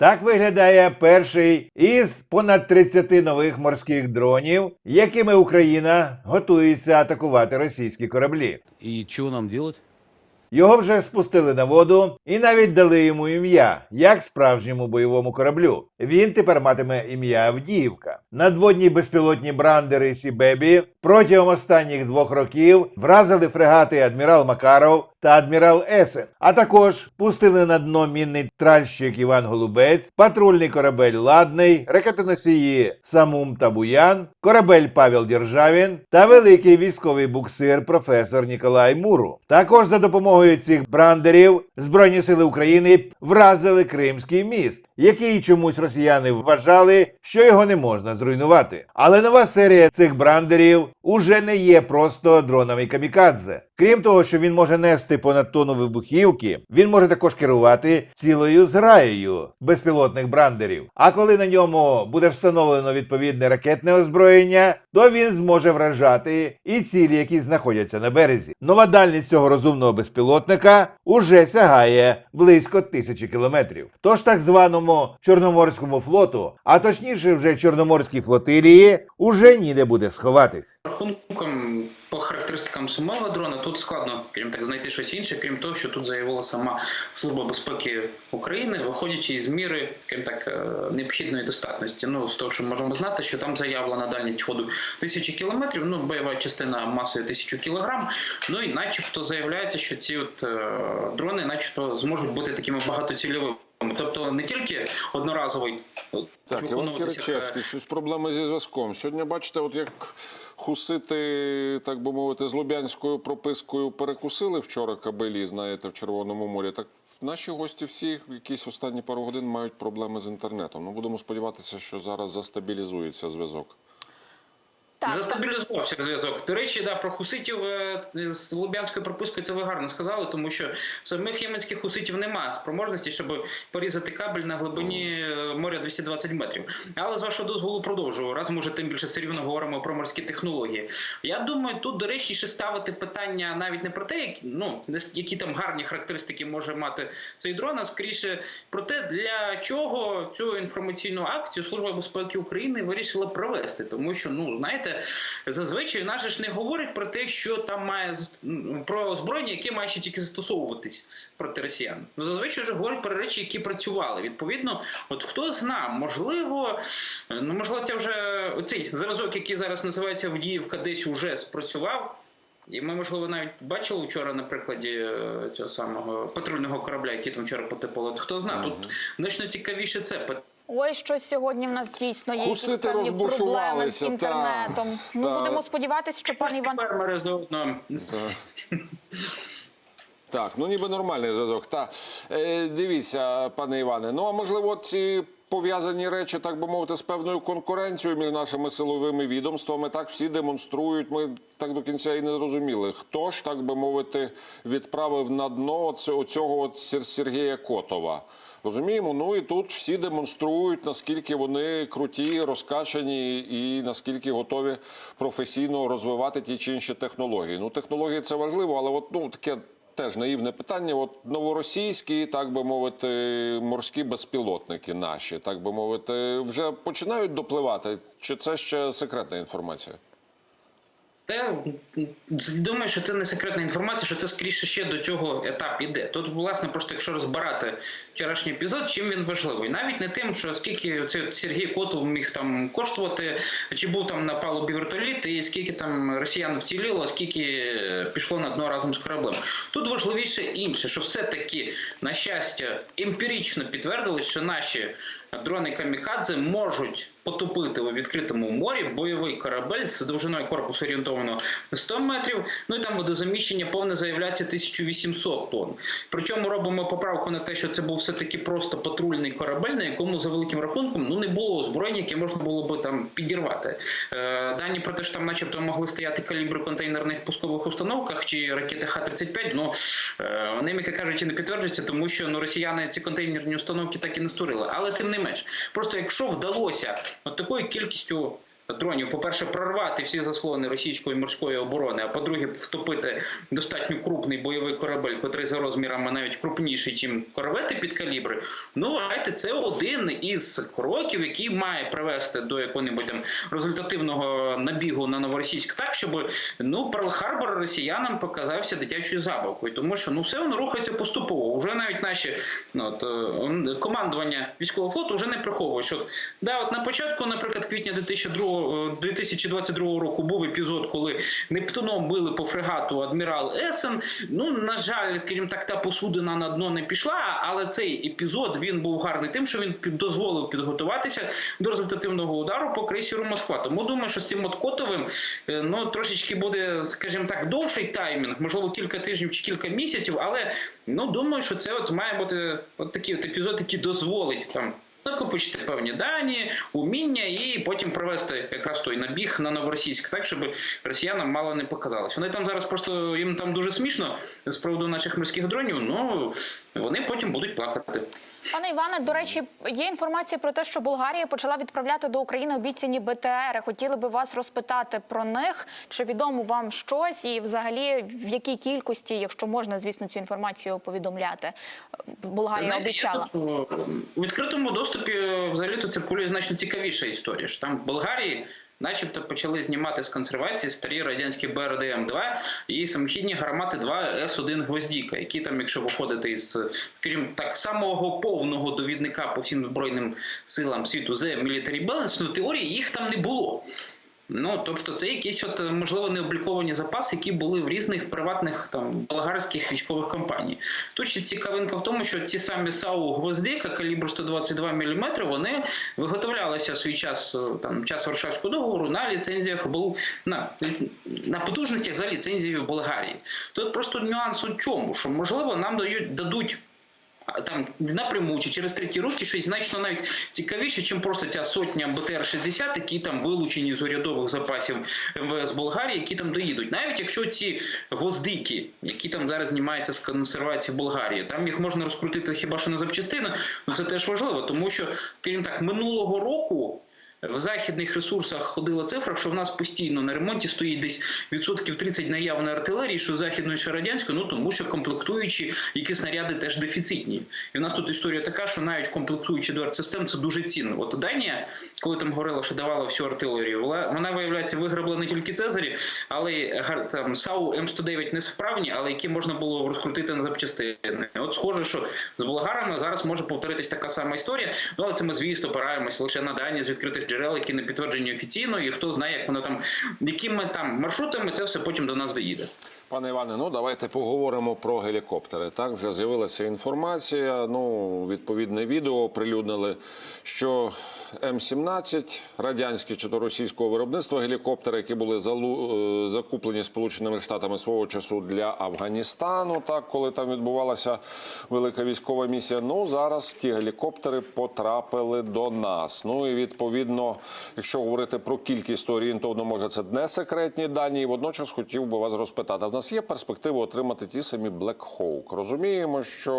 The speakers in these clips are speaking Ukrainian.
Так виглядає перший із понад 30 нових морських дронів, якими Україна готується атакувати російські кораблі. И чего нам делать? Його вже спустили на воду і навіть дали йому ім'я, як справжньому бойовому кораблю. Він тепер матиме ім'я Авдіївка. Надводні безпілотні брандери Сібебі протягом останніх двох років вразили фрегати адмірал Макаров та адмірал Есен, а також пустили на дно мінний тральщик Іван Голубець, патрульний корабель Ладний, ракетоносії Самум та Буян, корабель Павел Діржавін та великий військовий буксир професор Ніколай Муру. Також за допомогою цих брандерів Збройні сили України вразили Кримський міст, який чомусь росіяни вважали, що його не можна зруйнувати. Але нова серія цих брандерів уже не є просто дронами камікадзе. Крім того, що він може нести понад тонну вибухівки, він може також керувати цілою зграєю безпілотних брандерів. А коли на ньому буде встановлено відповідне ракетне озброєння, то він зможе вражати і цілі, які знаходяться на березі. Нова дальність цього розумного безпілотника уже сягає близько тисячі кілометрів. Тож так званому Чорноморському флоту, а точніше вже Чорноморській флотилії, уже ніде буде сховатись. Рахунком по характеристикам самого дрона тут складно, крім так, знайти щось інше, крім того, що тут заявила сама Служба безпеки України, виходячи із міри, крім так, е, необхідної достатності. Ну, з того, що можемо знати, що там заявлена дальність ходу тисячі кілометрів, ну, бойова частина масою тисячу кілограм. Ну і начебто заявляється, що ці от е, дрони, начебто, зможуть бути такими багатоцільовими. Тобто не тільки одноразовий Так, Іван Киричевський, щось проблеми зі зв'язком. Сьогодні бачите, от як хусити, так би мовити, з лубянською пропискою перекусили вчора кабелі, знаєте, в Червоному морі. Так наші гості всі якісь останні пару годин мають проблеми з інтернетом. Ну будемо сподіватися, що зараз застабілізується зв'язок. Так, Застабілізувався зв'язок. До речі, да, про хуситів е, з Лубянською пропискою це ви гарно сказали, тому що самих єменських хуситів немає спроможності, щоб порізати кабель на глибині е, моря 220 метрів. Але з вашого дозволу продовжую. Раз ми вже тим більше все рівно говоримо про морські технології. Я думаю, тут доречніше ставити питання навіть не про те, які, ну, які там гарні характеристики може мати цей дрон, а скоріше про те, для чого цю інформаційну акцію Служба безпеки України вирішила провести. Тому що, ну знаєте, зазвичай нас ж не говорять про те, що там має про озброєння, яке має ще тільки застосовуватись проти росіян. Ну, зазвичай вже говорять про речі, які працювали. Відповідно, от хто зна, можливо, е, ну можливо, це вже оцей зразок, який зараз називається Авдіївка, десь уже спрацював. І ми, можливо, навіть бачили вчора на прикладі е, цього самого патрульного корабля, який там вчора потепло. Хто знає, тут значно цікавіше це питання. Ой, щось сьогодні в нас дійсно є якісь Хусити певні проблеми з розбушувалися, та, інтернетом. Ну та. будемо сподіватися, що пан Іван фермери заодно. Так, ну ніби нормальний зв'язок. Та е, дивіться, пане Іване. Ну а можливо, ці пов'язані речі, так би мовити, з певною конкуренцією між нашими силовими відомствами. Так всі демонструють. Ми так до кінця і не зрозуміли, хто ж так би мовити відправив на дно оцього от Сергія Котова. Розуміємо, ну і тут всі демонструють, наскільки вони круті, розкачані і наскільки готові професійно розвивати ті чи інші технології. Ну, технології це важливо, але от ну таке теж наївне питання. От новоросійські, так би мовити, морські безпілотники наші, так би мовити, вже починають допливати. Чи це ще секретна інформація? Та думаю, що це не секретна інформація, що це скоріше ще до цього етап іде. Тут, власне, просто якщо розбирати вчорашній епізод, чим він важливий, навіть не тим, що скільки цей Сергій Котов міг там коштувати, чи був там на палубі вертоліт, і скільки там росіян вціліло, скільки пішло на дно разом з кораблем. Тут важливіше інше, що все-таки, на щастя, емпірично підтвердилось, що наші дрони камікадзе можуть потопити у відкритому морі бойовий корабель з довжиною корпусу орієнтовано 100 метрів. Ну і там водозаміщення повне заявляється 1800 тонн. Причому робимо поправку на те, що це був все таки просто патрульний корабель, на якому за великим рахунком ну не було озброєння, яке можна було би там підірвати. Е, дані про те, що там, начебто, могли стояти калібри контейнерних пускових установках чи ракети Х-35, ну вони, вони, кажуть, і не підтверджуються, тому що ну росіяни ці контейнерні установки так і не створили. Але тим не менш, просто якщо вдалося от такою кількістю дронів, по-перше, прорвати всі заслони російської морської оборони, а по-друге, втопити достатньо крупний бойовий корабель, котрий за розмірами навіть крупніший, ніж корвети під калібри. Ну, знаєте, це один із кроків, який має привести до якого-небудь там результативного набігу на новоросійськ, так щоб ну Перл-Харбор росіянам показався дитячою забавкою, тому що ну все воно рухається поступово. Уже навіть наші ну, от, е, командування військового флоту вже не приховує, що да, от на початку, наприклад, квітня 2002, 2022 року був епізод, коли Нептуном били по фрегату адмірал Есен. Ну на жаль, скажімо так, та посудина на дно не пішла, але цей епізод він був гарний тим, що він дозволив підготуватися до результативного удару по крейсеру Москва. Тому думаю, що з цим от Котовим е, ну трошечки буде, скажімо так, довший таймінг, можливо, кілька тижнів чи кілька місяців, але ну думаю, що це от має бути от такий от епізод, який дозволить там. Накопичити певні дані, уміння і потім провести якраз той набіг на новоросійськ, так щоб росіянам мало не показалось. Вони там зараз просто їм там дуже смішно з приводу наших морських дронів. Ну вони потім будуть плакати. Пане Іване, до речі, є інформація про те, що Болгарія почала відправляти до України обіцяні БТРи. Хотіли би вас розпитати про них. Чи відомо вам щось, і взагалі в якій кількості, якщо можна, звісно, цю інформацію повідомляти, Болгарія Знаєте, обіцяла. о, У відкритому доступі взагалі то циркулює значно цікавіша історія. Що там в Болгарії, начебто, почали знімати з консервації старі радянські БРДМ-2 і самохідні гармати 2 С1 Гвоздіка, які там, якщо виходити із, скажімо так, самого повного довідника по всім збройним силам світу The Military Balance, ну в теорії їх там не було. Ну, тобто, це якісь от можливо необліковані запаси, які були в різних приватних там болгарських військових компаній. Тут ще цікавинка в тому, що ці самі САУ гвоздика калібру 122 мм, вони виготовлялися в свій час, е, там час Варшавського договору на ліцензіях був на, на потужностях за ліцензією Болгарії. Тут просто нюанс у чому, що можливо нам дають дадуть. Там напряму чи через треті руки щось значно навіть цікавіше, чим просто ця сотня БТР-60, які там вилучені з урядових запасів МВС Болгарії, які там доїдуть. Навіть якщо ці гвоздики, які там зараз знімаються з консервації Болгарії, там їх можна розкрутити хіба що на запчастини, ну це теж важливо, тому що, крім так, минулого року. В західних ресурсах ходила цифра, що в нас постійно на ремонті стоїть десь відсотків 30 наявної артилерії, що західної, що радянської, ну тому що комплектуючі, які снаряди теж дефіцитні. І в нас тут історія така, що навіть комплектуючі до артсистем це дуже цінно. От Данія, коли там говорила, що давала всю артилерію, вона, виявляється виграбла не тільки Цезарі, але й там САУ М109 несправні, але які можна було розкрутити на запчастини. От схоже, що з болгарами зараз може повторитись така сама історія. Ну але це ми звісно опираємось лише на дані з відкритих джерел, які не підтверджені офіційно, і хто знає, як воно там якими там маршрутами це все потім до нас доїде. Пане Іване, ну давайте поговоримо про гелікоптери. Так, вже з'явилася інформація. Ну, відповідне відео оприлюднили, що М-17, радянські чи то російського виробництва гелікоптери, які були залу- е, закуплені Сполученими Штатами свого часу для Афганістану, так коли там відбувалася велика військова місія. Ну зараз ті гелікоптери потрапили до нас. Ну і відповідно, якщо говорити про кількість орієнтовно, може це не секретні дані. І водночас хотів би вас розпитати. В нас є перспектива отримати ті самі Black Hawk. Розуміємо, що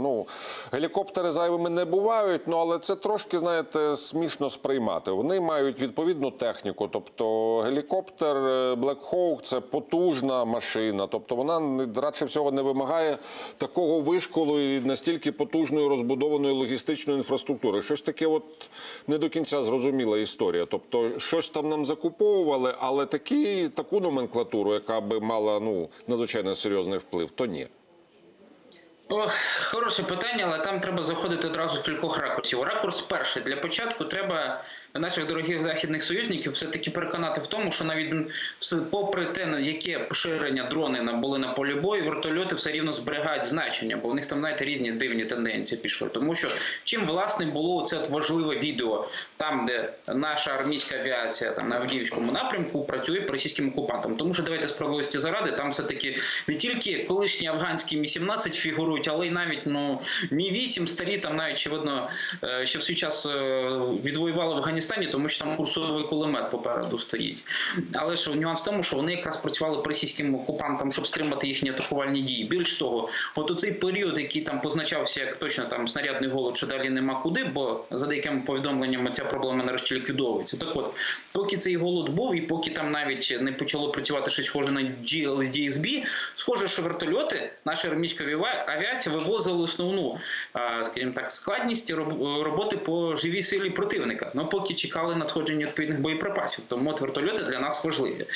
ну гелікоптери зайвими не бувають, ну але це трошки знаєте смішно сприймати. Вони мають відповідну техніку. Тобто гелікоптер е, Black Hawk – це потужна машина. Тобто вона радше всього не вимагає такого вишколу і настільки потужної розбудованої логістичної інфраструктури. Щось таке, от не до кінця зрозуміла історія. Тобто, щось там нам закуповували, але такі, таку номенклатуру, яка би мала ну надзвичайно серйозний вплив, то ні. Ох, хороше питання, але там треба заходити одразу з кількох ракурсів. Ракурс перший. Для початку треба наших дорогих західних союзників все-таки переконати в тому, що навіть попри те, яке поширення дрони були на полі бою, вертольоти все рівно зберігають значення, бо в них там знаєте, різні дивні тенденції пішли. Тому що чим власне було це важливе відео, там, де наша армійська авіація там на Авдіївському напрямку працює по російським окупантам. Тому що давайте справедливості заради, там все таки не тільки колишні афганські мі 17 фігурують, але й навіть ну мі 8 старі там навіть ще е, що в свій час е, відвоювали в Афганістані стані, тому що там курсовий кулемет попереду стоїть. Але ж нюанс в тому, що вони якраз працювали російським окупантам, щоб стримати їхні атакувальні дії. Більш того, от у цей період, який там позначався як точно там снарядний голод, що далі нема куди, бо за деякими повідомленнями ця проблема нарешті ліквідовується. Так от, поки цей голод був, і поки там навіть не почало працювати щось схоже на GLSDSB, схоже, що вертольоти, наша армійська авіа- авіація вивозили основну, скажімо так, складність роботи по живій силі противника. Ну поки чекали надходження відповідних боєприпасів. Тому от вертольоти для нас важливі.